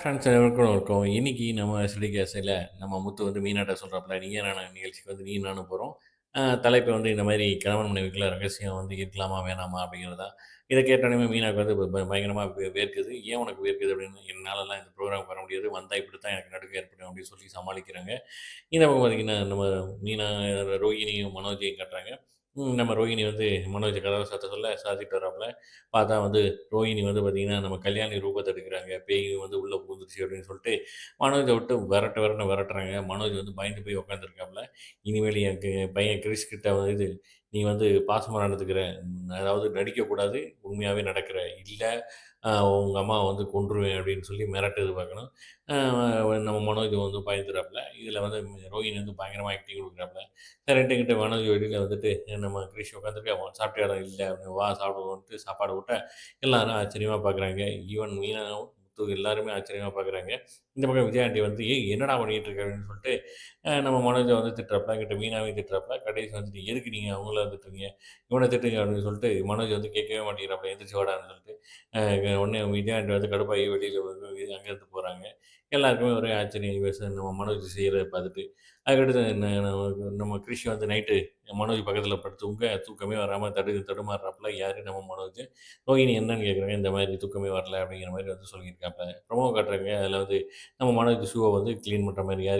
Friends அனைவருக்கும் வணக்கம். இன்னைக்கு நம்ம எஸ்டி நம்ம முத்து வந்து மீனாட்ட சொல்கிறப்பல நீ நானா நிகழ்ச்சிக்கு வந்து நீ நானும் போகிறோம் தலைப்பை தலைப்பு வந்து இந்த மாதிரி கணவன் மனைவிக்குள்ள ரகசியம் வந்து இருக்கலாமா? வேணாமா? அப்படிங்கிறதா இதை இத மீனாக்கு வந்து ப வேர்க்குது. "ஏன் உனக்கு வேர்க்குது?" அப்படின்னு. "என்னாலலாம் இந்த ப்ரோக்ராம் வர முடியாது. வந்தை இப்படி தான் எனக்கு நடுக்க ஏற்படும்." அப்படின்னு சொல்லி சமாளிக்கிறாங்க. இந்த பக்கம் பார்த்திங்கன்னா நம்ம மீனா, ரோஹிணியும், மனோஜையும் காட்டுறாங்க. ம் நம்ம ரோஹிணி வந்து மனோஜ் கதவ சொல்ல, சாதிட்டு வர்றாப்புல. பார்த்தா வந்து ரோஹிணி வந்து பார்த்தீங்கன்னா, நம்ம கல்யாணி ரூபத்த எடுக்கிறாங்க பேய் வந்து உள்ள புகுந்துருச்சு அப்படின்னு சொல்லிட்டு, மனோஜ விட்டு விரட்ட வெரட்டுன்னு விரட்டுறாங்க மனோஜ் வந்து பயந்து போய் உட்காந்துருக்காப்புல. இனிமேல் என் பையன் கிரிஷ் கிட்ட வந்து இது நீ வந்து பாசமாக நடந்துக்கிற, அதாவது நடிக்கக்கூடாது, உண்மையாகவே நடக்கிற. இல்லை உங்கள் உங்க வந்து கொன்றுவேன் அப்படின்னு சொல்லி மிரட்டு இது பார்க்கணும் நம்ம மனோஜ் வந்து பயந்துடுறாப்புல இதில் வந்து ரோஹிணி வந்து பயங்கரமாக ஆக்டிங் குடுக்குறாப்புல. சரின்ட்டு மனோஜ் வெளியில் வந்துட்டு நம்ம கிரிஷ் உட்காந்துருக்க இடம் இல்லை அப்படின்னு வா சாப்பிடுவோன்ட்டு சாப்பாடு ஊட்ட, எல்லாரும் ஆச்சரியமா பார்க்குறாங்க. ஈவன் மீனாவும் எல்லாருமே ஆச்சரியமா பார்க்குறாங்க. இந்த பக்கம் விஜயாண்டி வந்து, ஏ என்னடா பண்ணிகிட்டு இருக்காருன்னு சொல்லிட்டு நம்ம மனோஜை வந்து திட்டுறப்ப கிட்ட மீனாவையும் திட்டுறப்ப கடைசி வந்துட்டு, "எதுக்கு நீங்கள் அவங்கள திட்டுறீங்க? இவனை திட்டுங்க." அப்படின்னு சொல்லிட்டு மனோஜ் வந்து கேட்கவே மாட்டேங்கிறப்ப "எந்திரிச்சு வாடான்னு" சொல்லிட்டு. உடனே விஜயாண்டி வந்து கடுப்பாகி வெளியில் அங்கேருந்து போகிறாங்க எல்லாருக்குமே ஒரே ஆச்சரியம். நம்ம மனோஜ் செய்கிறத பார்த்துட்டு. அதுக்கடுத்து நம்ம நம்ம வந்து நைட்டு மனோஜ் பக்கத்தில் படுத்தவங்க தூங்க, தூக்கமே வராமல் தடு தடுமாறுறாப்புல. யாரு? நம்ம மனோஜ். ரோஹிணி என்னன்னு கேட்குறாங்க. இந்த மாதிரி தூக்கமே வரல அப்படிங்கிற மாதிரி வந்து சொல்லியிருக்காப்புல. ப்ரொமோ காட்டுறாங்க. அதில் வந்து நம்ம மனோஜ் ஷூவை வந்து க்ளீன் பண்ணுற மாதிரி யார்